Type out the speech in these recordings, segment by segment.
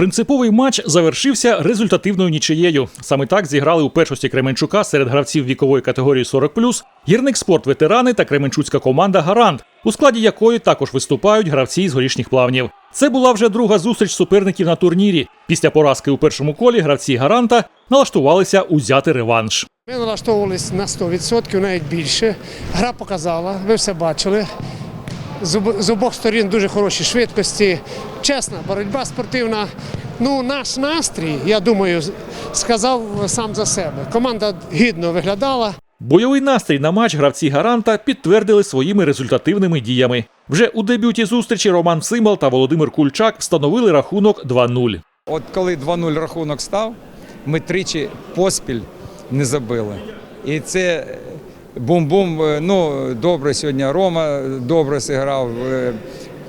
Принциповий матч завершився результативною нічиєю. Саме так зіграли у першості Кременчука серед гравців вікової категорії 40+, гірник спорт ветерани та кременчуцька команда Гарант, у складі якої також виступають гравці з горішніх плавнів. Це була вже друга зустріч суперників на турнірі. Після поразки у першому колі гравці Гаранта налаштувалися узяти реванш. Ми налаштовувалися на 100%, навіть більше. Гра показала, ви все бачили. З, обох сторін дуже хороші швидкості, чесна боротьба спортивна. Ну, наш настрій, я думаю, сказав сам за себе. Команда гідно виглядала. Бойовий настрій на матч гравці Гаранта підтвердили своїми результативними діями. Вже у дебюті зустрічі Роман Цимбал та Володимир Кульчак встановили рахунок 2-0. От коли 2-0 рахунок став, ми тричі поспіль не забили. І це бум-бум. е, Ну, добре сьогодні Рома добре зіграв. е,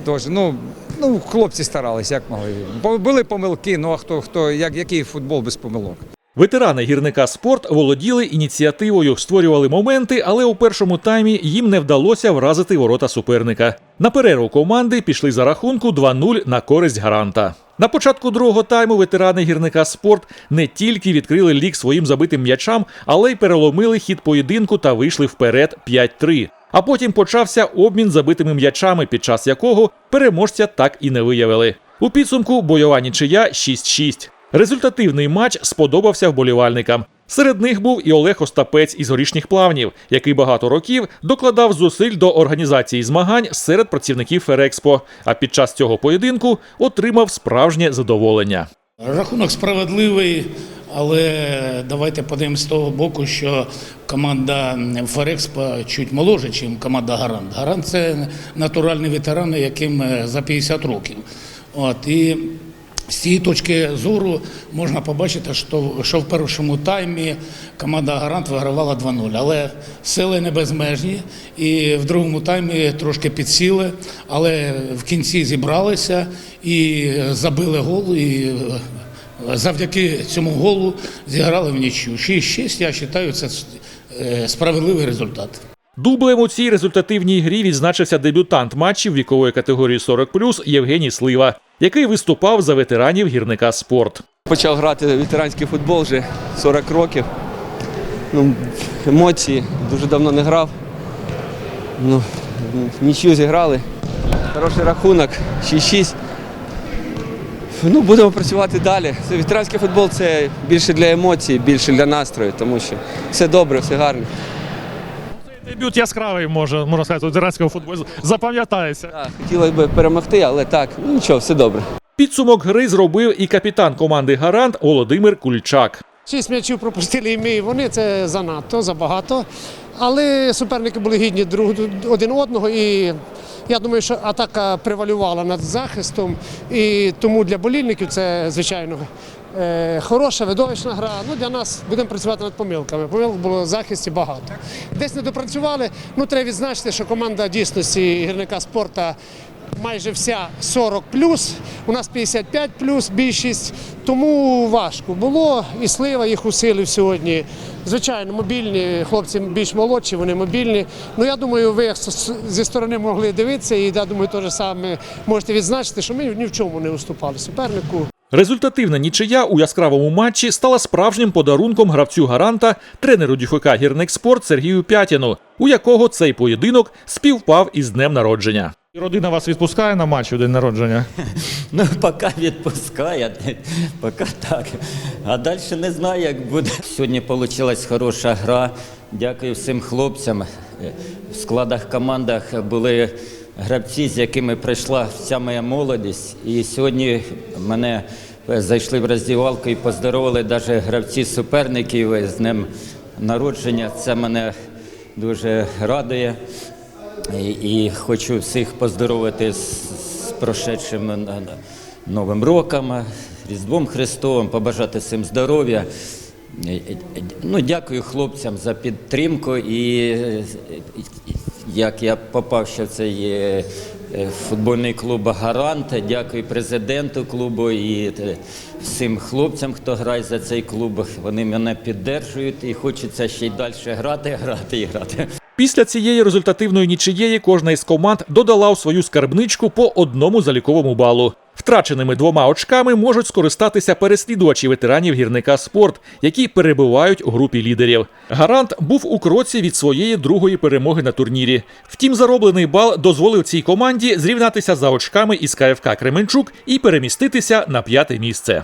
Тож, ну, ну, хлопці старалися, як могли. Були помилки, ну а хто, хто як, який футбол без помилок? Ветерани гірника спорт володіли ініціативою, створювали моменти, але у першому таймі їм не вдалося вразити ворота суперника. На перерву команди пішли за рахунку 2-0 на користь гаранта. На початку другого тайму ветерани гірника спорт не тільки відкрили лік своїм забитим м'ячам, але й переломили хід поєдинку та вийшли вперед 5-3. А потім почався обмін забитими м'ячами, під час якого переможця так і не виявили. У підсумку бойова нічия 6-6. Результативний матч сподобався вболівальникам. Серед них був і Олег Остапець із горішніх плавнів, який багато років докладав зусиль до організації змагань серед працівників Ферекспо. А під час цього поєдинку отримав справжнє задоволення. Рахунок справедливий, але давайте подивимось з того боку, що команда Ферекспа чуть моложе, ніж команда Гарант. Гарант це натуральні ветерани, яким е, за 50 років. От, і з цієї точки зору можна побачити, що, в першому таймі команда Гарант вигравала 2-0. Але сили не безмежні. І в другому таймі трошки підсіли, але в кінці зібралися і забили гол. І е, завдяки цьому голу зіграли в нічю. 6-6, я вважаю, це е, справедливий результат. Дублем у цій результативній грі відзначився дебютант матчів вікової категорії 40+, Євгеній Слива, який виступав за ветеранів гірника спорт. Почав грати ветеранський футбол вже 40 років. Ну, емоції, дуже давно не грав. Ну, нічию зіграли. Хороший рахунок, 6-6. Ну, будемо працювати далі. Ветеранський футбол це більше для емоцій, більше для настрою, тому що все добре, все гарно. Дебют яскравий, може, можна сказати, у футболі. Запам'ятається. Так, хотілося б перемогти, але так, ну нічого, все добре. Підсумок гри зробив і капітан команди Гарант Володимир Кульчак. Шість м'ячів пропустили і ми, і вони це занадто, забагато. Але суперники були гідні друг один одного. І я думаю, що атака превалювала над захистом. І тому для болільників це, звичайно, хороша, видовищна гра. Ну, для нас будемо працювати над помилками. Помилок було в захисті багато. Десь не допрацювали. Ну, треба відзначити, що команда дійсності гірника спорта майже вся 40 у нас 55 більшість, тому важко було. І слива їх усилив сьогодні. Звичайно, мобільні хлопці більш молодші, вони мобільні. Ну я думаю, ви зі сторони могли дивитися, і я думаю, теж саме можете відзначити, що ми ні в чому не уступали супернику. Результативна нічия у яскравому матчі стала справжнім подарунком гравцю гаранта, тренеру ДЮФК «Гірник Спорт» Сергію Пятіну, у якого цей поєдинок співпав із днем народження. Родина вас відпускає на матч у день народження. Ну, поки відпускає, поки так. А далі не знаю, як буде. Сьогодні вийшла хороша гра. Дякую всім хлопцям. В складах командах були гравці, з якими прийшла вся моя молодість. І сьогодні мене зайшли в роздівалку і поздоровили навіть гравці суперників з днем народження. Це мене дуже радує. І, і хочу всіх поздоровити з, з прошедшим е, е, Новим роком, Різдвом Христовим, побажати всім здоров'я. Е, е, е, Ну, дякую хлопцям за підтримку. І як я попав ще в цей футбольний клуб Гарант, дякую президенту клубу і всім хлопцям, хто грає за цей клуб. Вони мене підтримують і хочеться ще й далі грати, грати і грати. Після цієї результативної нічиєї кожна із команд додала у свою скарбничку по одному заліковому балу. Втраченими двома очками можуть скористатися переслідувачі ветеранів гірника спорт, які перебувають у групі лідерів. Гарант був у кроці від своєї другої перемоги на турнірі. Втім, зароблений бал дозволив цій команді зрівнятися за очками із КФК Кременчук і переміститися на п'яте місце.